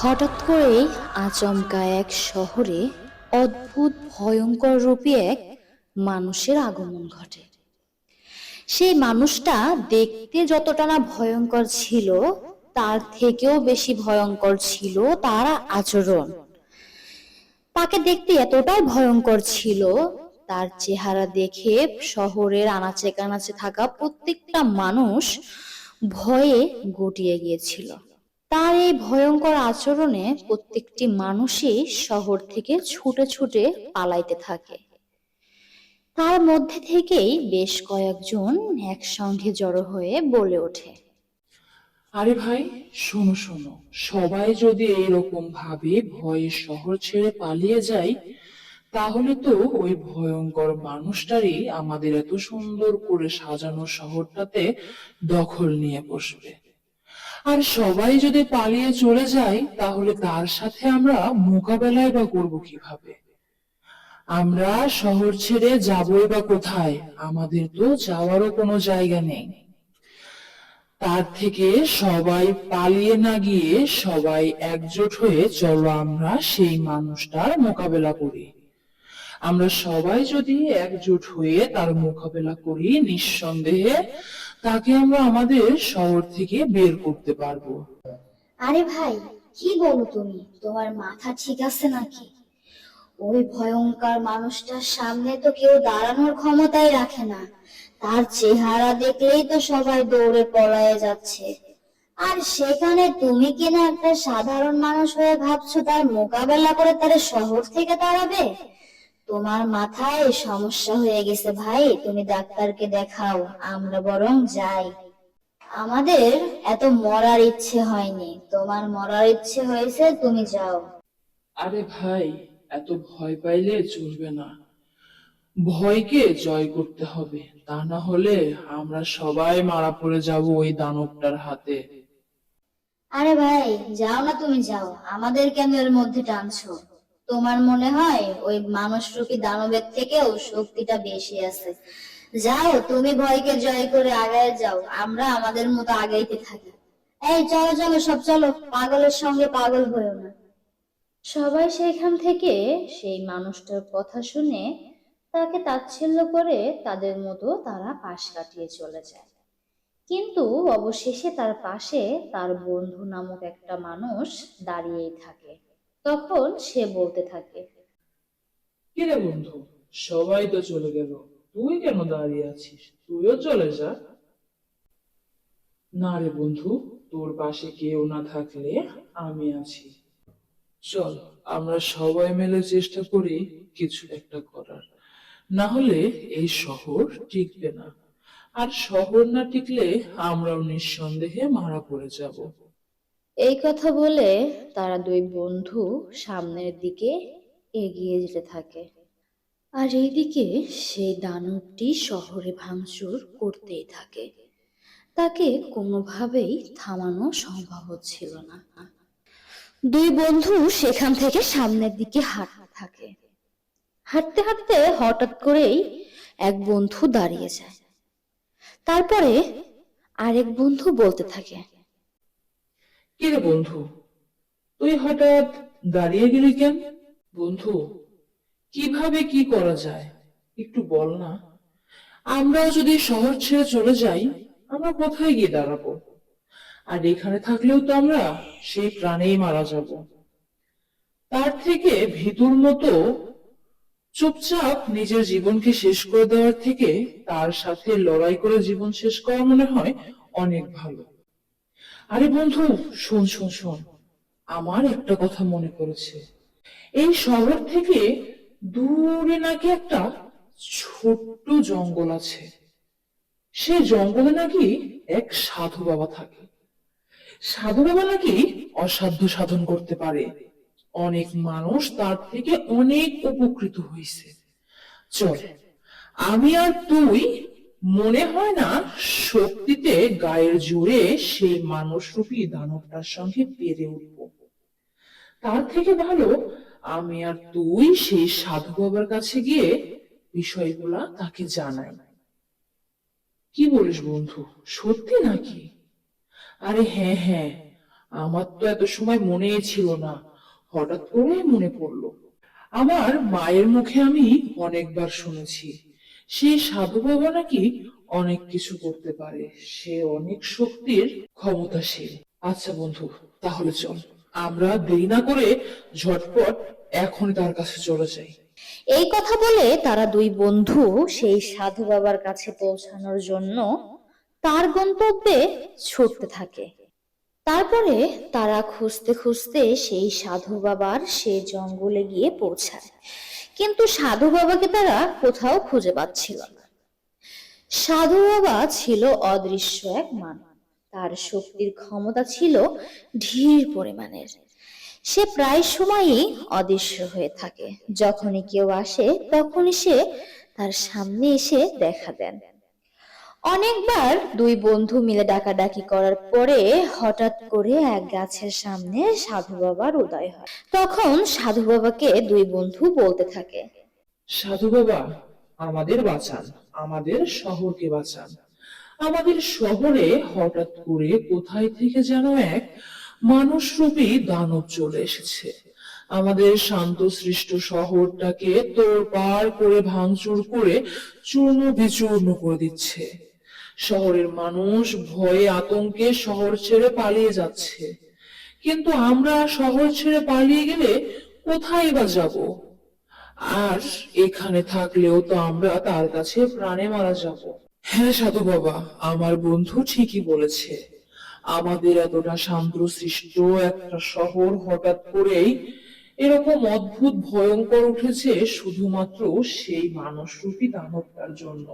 হঠাৎ করেই আচমকা এক শহরে অদ্ভুত ভয়ঙ্কর রূপী এক মানুষের আগমন ঘটে। সেই মানুষটা দেখতে যতটা না ভয়ঙ্কর ছিল, তার থেকেও বেশি ভয়ঙ্কর ছিল তার আচরণ। তাকে দেখতে এতটাই ভয়ঙ্কর ছিল, তার চেহারা দেখে শহরের আনাচে কানাচে থাকা প্রত্যেকটা মানুষ ভয়ে গটিয়ে গিয়েছিল। তার এই ভয়ঙ্কর আচরণে প্রত্যেকটি মানুষই শহর থেকে ছুটে ছুটে পালাইতে থাকে। তার মধ্যে থেকেই বেশ কয়েকজন একসঙ্গে জড়ো হয়ে বলে ওঠে। আরে ভাই, শোনো শোনো। সবাই যদি এইরকম ভাবে ভয়ে শহর ছেড়ে পালিয়ে যায়, তাহলে তো ওই ভয়ঙ্কর মানুষটারই আমাদের এত সুন্দর করে সাজানো শহরটাতে দখল নিয়ে বসবে। আর সবাই যদি পালিয়ে চলে যায়, তাহলে তার সাথে আমরা মোকাবেলায় বা করব কীভাবে? আমরা শহর ছেড়ে যাবই বা কোথায়, আমাদের তো যাওয়ারও কোনো জায়গা নেই। তার থেকে সবাই পালিয়ে না গিয়ে সবাই একজোট হয়ে চলো আমরা সেই মানুষটার মোকাবেলা করি। আমরা সবাই যদি একজোট হয়ে তার মোকাবেলা করি, নিঃসন্দেহে তাকে আমরা আমাদের শহর থেকে বের করতে পারব। আরে ভাই, কি বলো তুমি? তোমার মাথা ঠিক আছে নাকি? ওই ভয়ঙ্কর মানুষটার সামনে তো কেউ দাঁড়ানোর ক্ষমতাই রাখে না। তার চেহারা দেখলেই তো সবাই দৌড়ে পলায়ে যাচ্ছে। আর সেখানে তুমি কিনা একটা সাধারণ মানুষ হয়ে ভাবছ তার মোকাবেলা করে তার শহর থেকে দাঁড়াবে? তোমার মাথায় সমস্যা হয়ে গেছে ভাই তুমি ডাক্তারকে দেখাও আমরা বরং যাই। আমাদের এত মরার ইচ্ছে হয়নি তোমার মরার ইচ্ছে হয়েছে তুমি যাও। আরে ভাই এত ভয় পাইলে চলবে না। ভয়কে জয় করতে হবে তা না হলে আমরা সবাই মারা পড়ে যাব ওই দানবটার হাতে। আরে ভাই যাও না তুমি যাও আমাদের কেন এর মধ্যে টানছো? তোমার মনে হয় ওই মানুষ মানুষরূপী দানবের থেকেও শক্তিটা বেশি আছে? যাও, তুমি ভয়কে জয় করে আগায় যাও। আমরা আমাদের মতো আগাইতে থাকি। এই, চলো চলো, সব চলো। পাগলের সঙ্গে পাগল হয়েও না। সবাই সেখান থেকে সেই মানুষটার কথা শুনে তাকে তাচ্ছিল্য করে তাদের মতো তারা পাশ কাটিয়ে চলে যায়। কিন্তু অবশেষে তার পাশে তার বন্ধু নামক একটা মানুষ দাঁড়িয়েই থাকে। তখন সে বলতে থাকে কিরে বন্ধু? সবাই তো চলে গেল। তুই কেন দাঁড়িয়ে আছিস? তুইও চলে যা। না রে বন্ধু, তোর পাশে কেউ না থাকলে আমি আছি। চল, আমরা সবাই মিলে চেষ্টা করি কিছু একটা করার। না হলে এই শহর টিকবে না। আর শহর না টিকলে আমরাও নিঃসন্দেহে মারা পড়ে যাব। এই কথা বলে তারা দুই বন্ধু সামনের দিকে এগিয়ে যেতে থাকে। আর এইদিকে সেই দানবটি শহরে ভাঙচুর করতেই থাকে। তাকে কোনোভাবেই থামানো সম্ভব হচ্ছিল না। দুই বন্ধু সেখান থেকে সামনের দিকে হাঁটতে থাকে। হাঁটতে হাঁটতে হঠাৎ করেই এক বন্ধু দাঁড়িয়ে যায়। তারপরে আরেক বন্ধু বলতে থাকে কিরে বন্ধু? তুই হঠাৎ দাঁড়িয়ে গেলি কেন? বন্ধু, কীভাবে কি করা যায়? একটু বল না। আমরাও যদি শহর ছেড়ে চলে যাই, আমরা কোথায় গিয়ে দাঁড়াবো? আর এখানে থাকলেও তো আমরা সেই প্রাণেই মারা যাব। তার থেকে ভিতুর মতো চুপচাপ নিজের জীবনকে শেষ করে দেওয়ার থেকে তার সাথে লড়াই করে জীবন শেষ করা মনে হয় অনেক ভালো। আরে বন্ধু, শোন শোন শোন। আমার একটা কথা মনে পড়েছে। এই শহর থেকে দূরে নাকি একটা ছোট্ট জঙ্গল আছে। সেই জঙ্গলে নাকি এক সাধু বাবা থাকে। সাধু বাবা নাকি অসাধ্য সাধন করতে পারে। অনেক মানুষ তার থেকে অনেক উপকৃত হয়েছে চল, আমি আর তুই মনে হয় না শক্তিতে গায়ের জোরে সেই মানুষরূপী দানবটার সঙ্গে পেরে উঠবো। তার থেকে ভালো আমি আর তুই সেই সাধু বাবার কাছে গিয়ে বিষয়গুলা তাকে জানাই। কি বলিস বন্ধু, সত্যি নাকি? আরে হ্যাঁ হ্যাঁ আমার তো এত সময় মনেই ছিল না, হঠাৎ করে মনে পড়ল। আমার মায়ের মুখে আমি অনেকবার শুনেছি সে সাধু বাবা নাকি অনেক কিছু করতে পারে। সে অনেক শক্তির ক্ষমতাশীল। আচ্ছা বন্ধু, তাহলে চল। আমরা দেরি না করে ঝটপট এখন তার কাছে চলে যাই। এই কথা বলে তারা দুই বন্ধু সেই সাধু বাবার কাছে পৌঁছানোর জন্য তার গন্তব্যে ছুটতে থাকে। তারপরে তারা খুঁজতে খুঁজতে সেই সাধু বাবার সে জঙ্গলে গিয়ে পৌঁছায়। কিন্তু সাধু বাবাকে তারা কোথাও খুঁজে পাচ্ছিল না। সাধু বাবা ছিল অদৃশ্য এক মান। তার শক্তির ক্ষমতা ছিল ধীর পরিমাণের। সে প্রায় সময়ই অদৃশ্য হয়ে থাকে। যখনই কেউ আসে, তখনই সে তার সামনে এসে দেখা দেন। অনেকবার দুই বন্ধু মিলে ডাকাডাকি করার পরে হঠাৎ করে এক গাছের সামনে সাধু বাবার উদয় হয়। তখন সাধু বাবাকে দুই বন্ধু বলতে থাকে। সাধু বাবা, আমাদের বাঁচান, আমাদের শহরকে বাঁচান। আমাদের শহরে হঠাৎ করে কোথায় থেকে যেন এক মানুষরূপী দানব চলে এসেছে। আমাদের শান্ত সৃষ্ট শহরটাকে তোর পার করে ভাঙচুর করে চূর্ণ বিচূর্ণ করে দিচ্ছে। শহরের মানুষ ভয়ে আতঙ্কে শহর ছেড়ে পালিয়ে যাচ্ছে। কিন্তু আমরা শহর ছেড়ে পালিয়ে গেলে কোথায় বা যাব? আর এখানে থাকলেও তো আমরা তার কাছে প্রাণে মারা যাব। হ্যাঁ সাধু বাবা, আমার বন্ধু ঠিকই বলেছে। আমাদের এতটা শান্ত সৃষ্ট একটা শহর হঠাৎ করেই এরকম অদ্ভুত ভয়ঙ্কর উঠেছে শুধুমাত্র সেই মানুষরূপী দানবটার জন্য।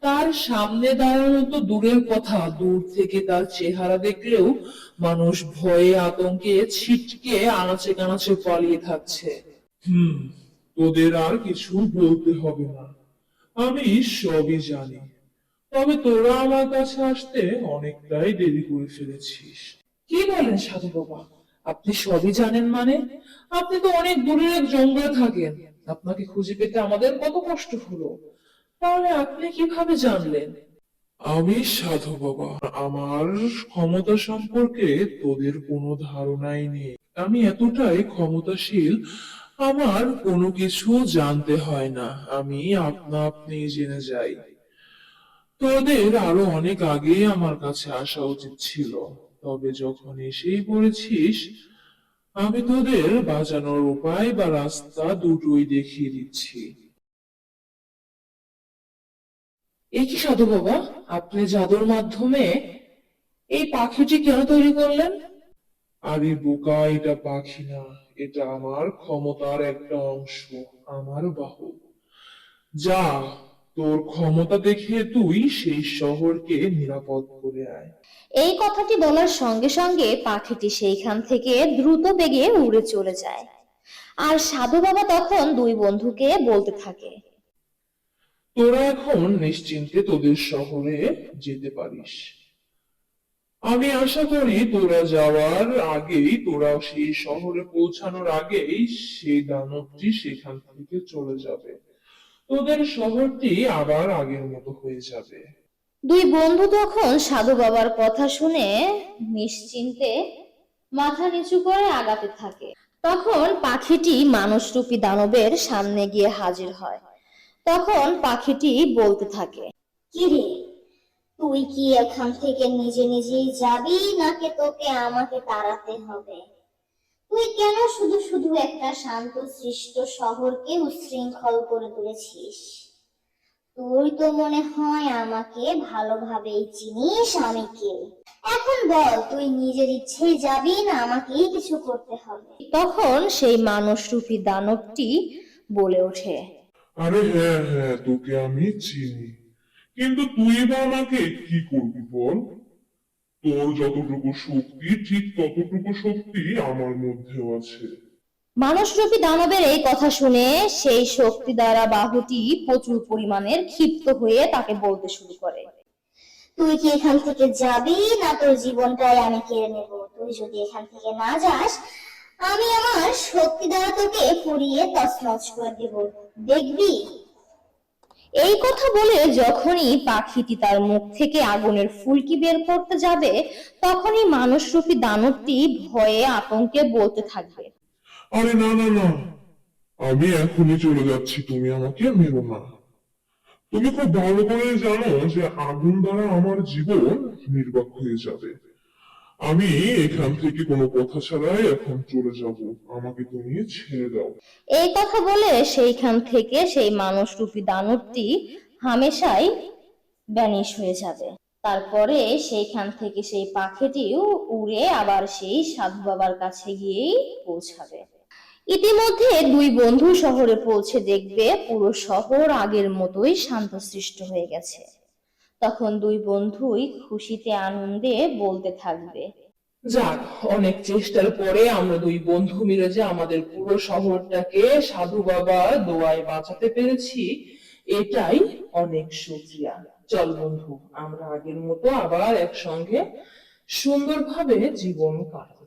তার সামনে দাঁড়ানো তো দূরের কথা দূর থেকে তার চেহারা দেখলেও মানুষ ভয়ে আতঙ্কে ছিটকে আনাচে কানাচে পালিয়ে থাকছে। হুম তোদের আর কিছু বলতে হবে না। আমি সবই জানি। তবে তোরা আমার কাছে আসতে অনেকটাই দেরি করে ফেলেছিস। কি বলেন সাধু বাবা? আপনি সবই জানেন মানে? আপনি তো অনেক দূরের এক জঙ্গলে থাকেন। আপনাকে খুঁজে পেতে আমাদের কত কষ্ট হলো। তাহলে আপনি কীভাবে জানলেন? আমি সাধু বাবা, আমার ক্ষমতা সম্পর্কে তোদের কোনো ধারণাই নেই। আমি এতটাই ক্ষমতাশীল, আমার কোনো কিছু জানতে হয় না। আমি আপনা আপনি জেনে যাই। তোদের আরও অনেক আগেই আমার কাছে আসা উচিত ছিল, তবে যখন এসেই পড়েছিস, আমি তোদের বাঁচানোর উপায় বা রাস্তা দুটোই দেখিয়ে দিচ্ছি। এই কি সাধু বাবা? আপনি জাদুর মাধ্যমে এই পাখিটি কেন তৈরি করলেন? আরে বোকা এটা পাখি না। এটা আমার ক্ষমতার একটা অংশ আমার বাহু। যা তোর ক্ষমতা দেখে তুই সেই শহরকে নিরাপদ করে আয়। এই কথাটি বলার সঙ্গে সঙ্গে পাখিটি সেইখান থেকে দ্রুত বেগে উড়ে চলে যায়। আর সাধু বাবা তখন দুই বন্ধুকে বলতে থাকে। তোরা এখন নিশ্চিন্তে তোদের শহরে যেতে পারিস। আমি আশা করি তোরা যাওয়ার আগেই তোরা সেই শহরে পৌঁছানোর আগেই সেই দানবটি সেখান থেকে চলে যাবে। তোদের শহরটি আবার আগের মতো হয়ে যাবে। দুই বন্ধু তখন সাধু বাবার কথা শুনে নিশ্চিন্তে মাথা নিচু করে আগাতে থাকে। তখন পাখিটি মানুষরূপী দানবের সামনে গিয়ে হাজির হয়। তখন পাখিটি বলতে থাকে কিরে তুই কি এখান থেকে নিজে নিজেই যাবি নাকি তোকে আমাকে তাড়াতে হবে? তুই কেন শুধু শুধু একটা শান্ত সৃষ্ট শহরকে উচ্ছৃঙ্খল করে তুলেছিস? তুই তো মনে হয় আমাকে ভালোভাবেই চিনিস আমি কে? এখন বল তুই নিজের ইচ্ছেই যাবি না আমাকেই কিছু করতে হবে? তখন সেই মানুষরূপী দানবটি বলে ওঠে আরে হ্যাঁ হ্যাঁ তোকে আমি চিনি। কিন্তু তুই বা আমাকে কি করবি বল? তোর যতটুকু শক্তি ঠিক ততটুকু শক্তি আমার মধ্যেও আছে। মানুষরূপী দানবের এই কথা শুনে সেই শক্তি দ্বারা বাহুটি প্রচুর পরিমাণের ক্ষিপ্ত হয়ে তাকে বলতে শুরু করে। তুই কি এখান থেকে যাবি না তোর জীবনটাই আমি কেড়ে নেব? তুই যদি এখান থেকে না যাস আমি আমার শক্তি দ্বারা তোকে পুড়িয়ে তছনছ করে দেব। দেখবি? এই কথা বলে যখনই পাখিটি তার মুখ থেকে আগুনের ফুলকি বের করতে যাবে, তখনই মানুষরূপী দানবটি ভয়ে আতঙ্কে বলতে থাকবে। আরে না না না। আমি এখনই চলে যাচ্ছি, তুমি আমাকে মেরো না। তুমি খুব ভালো করে জানো যে আগুন দ্বারা আমার জীবন নির্বাক হয়ে যাবে। আমি এখান থেকে কোনো কথা ছাড়াই এখন চলে যাব। আমাকে তুমি ছেড়ে দাও। এই কথা বলে সেইখান থেকে সেই মানুষরূপী দানবটি হামেশাই ব্যানিশ হয়ে যাবে। তারপরে সেইখান থেকে সেই পাখিটিও উড়ে আবার সেই সাধু বাবার কাছে গিয়েই পৌঁছাবে। ইতিমধ্যে দুই বন্ধু শহরে পৌঁছে দেখবে পুরো শহর আগের মতোই শান্তশিষ্ট হয়ে গেছে। তখন দুই বন্ধুই খুশিতে আনন্দে বলতে থাকবে। যাক, অনেক চেষ্টার পরে আমরা দুই বন্ধু মিলে যে আমাদের পুরো শহরটাকে সাধু বাবা দোয়ায় বাঁচাতে পেরেছি, এটাই অনেক সুক্রিয়া। চল বন্ধু, আমরা আগের মতো আবার একসঙ্গে সুন্দরভাবে জীবন কাটাবো।